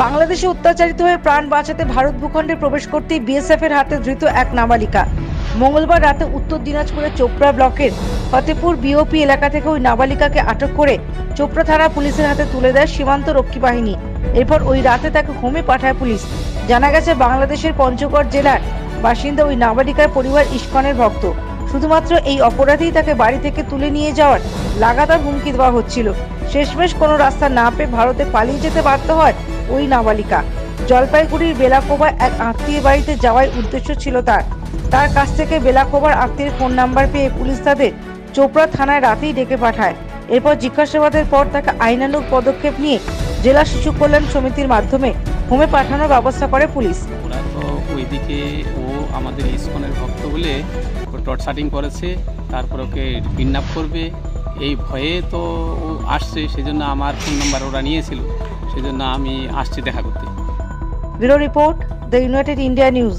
বাংলাদেশে অত্যাচারিত হয়ে প্রাণ বাঁচাতে ভারত ভূখণ্ডে প্রবেশ করতেই বিএসএফ এর হাতে ধৃত এক নাবালিকা। মঙ্গলবার রাতে উত্তর দিনাজপুরের চোপড়া ব্লকের ফতেপুর বিওপি এলাকা থেকে ওই নাবালিকাকে আটক করে চোপড়া থানা পুলিশের হাতে তুলে দেয় সীমান্ত রক্ষী বাহিনী। এরপর ওই রাতে তাকে হোমে পাঠায় পুলিশ। জানা গেছে, বাংলাদেশের পঞ্চগড় জেলার বাসিন্দা ওই নাবালিকার পরিবার ইস্কনের ভক্ত। শুধুমাত্র এই অপরাধেই তাকে বাড়ি থেকে তুলে নিয়ে যাওয়ার লাগাতার হুমকি দেওয়া হচ্ছিল। শেষমেশ কোনো রাস্তা না পেয়ে ভারতে পালিয়ে যেতে বাধ্য হয় ওই নাবালিকা। জলপাইগুড়ির বেলাকোবার এক আত্মীয় বাড়িতে যাওয়ার উদ্দেশ্য ছিল তার। তার কাছ থেকে বেলাকোবার আত্মীয়ের ফোন নাম্বার পেয়ে পুলিশ তাদের চোপড়া থানায় রাতেই ডেকে পাঠায়। এরপর জিজ্ঞাসাবাদের পর তাকে আইনানুগ পদক্ষেপ নিয়ে জেলা শিশু কল্যাণ সমিতির মাধ্যমে হোমে পাঠানোর ব্যবস্থা করে পুলিশ। ওইদিকে ও আমাদের ইস্কনের ভক্ত বলে টর্চারিং করেছে, তারপর ওকে কিডন্যাপ করবে। এই ভয়ে তো ও আসছে, সেজন্য আমার ফোন নাম্বার ওরা নিয়েছিল। সেজন্য আমি আসছি দেখা করতে। Bureau report the united India news.